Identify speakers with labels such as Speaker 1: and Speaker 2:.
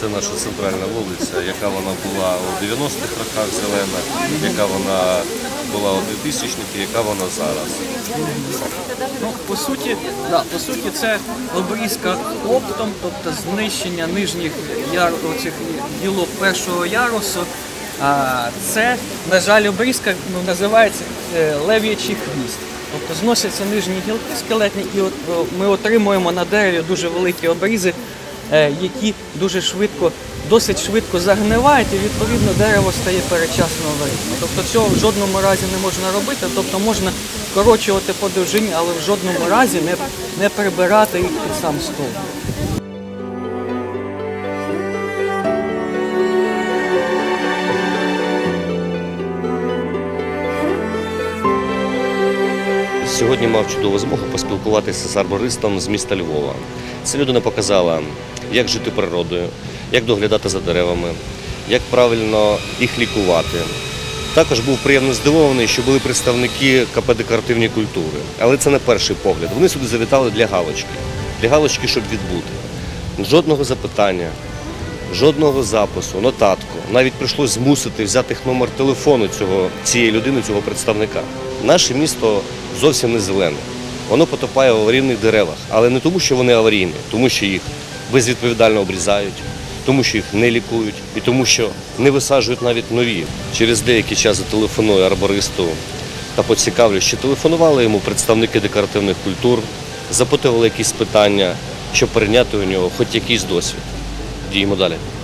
Speaker 1: це наша центральна вулиця, яка вона була у 90-х роках зелена, яка вона була у 2000-х і яка вона зараз.
Speaker 2: Ну, по суті, да, по суті, це обрізка оптом, тобто знищення нижніх яр, оцих гілок першого ярусу. А це, на жаль, обрізка ну, називається е, лев'ячий хвіст. Тобто зносяться нижні гілки скелетні, і от, ми отримуємо на дереві дуже великі обрізи, які дуже швидко, досить швидко загнивають, і відповідно дерево стає перечасно аварійним. Тобто цього в жодному разі не можна робити, тобто можна скорочувати по довжині, але в жодному разі не, не прибирати їх під сам стол.
Speaker 1: Сьогодні мав чудову змогу поспілкуватися з арбористом з міста Львова. Ця людина показала, як жити природою, як доглядати за деревами, як правильно їх лікувати. Також був приємно здивований, що були представники КП декоративні культури. Але це не перший погляд. Вони сюди завітали для галочки. Для галочки, щоб відбути. Жодного запитання, жодного запису, нотатку. Навіть прийшлось змусити взяти номер телефону цього, цієї людини, цього представника. Наше місто зовсім не зелене. Воно потопає в аварійних деревах, але не тому, що вони аварійні, тому що їх безвідповідально обрізають, тому що їх не лікують і тому, що не висаджують навіть нові. Через деякий час зателефоную арбористу та поцікавлю, чи телефонували йому представники декоративних культур, запитували якісь питання, щоб перейняти у нього хоч якийсь досвід. जी मुजालिम